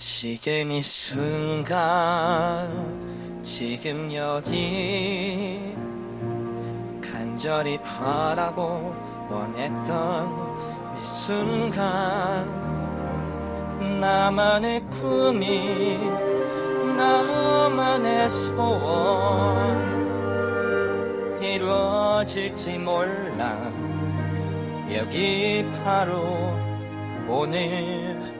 지금 이 순간 지금 여기 간절히 바라고 원했던 이 순간 나만의 꿈이 나만의 소원 이루어질지 몰라. 여기 바로 오늘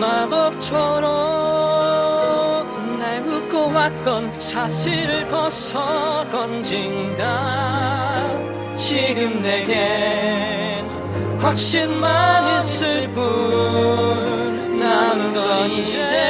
마법처럼 날 묶어왔던 사실을 벗어 던진다. 지금 내겐 확신만 있을 뿐 남은 건 이제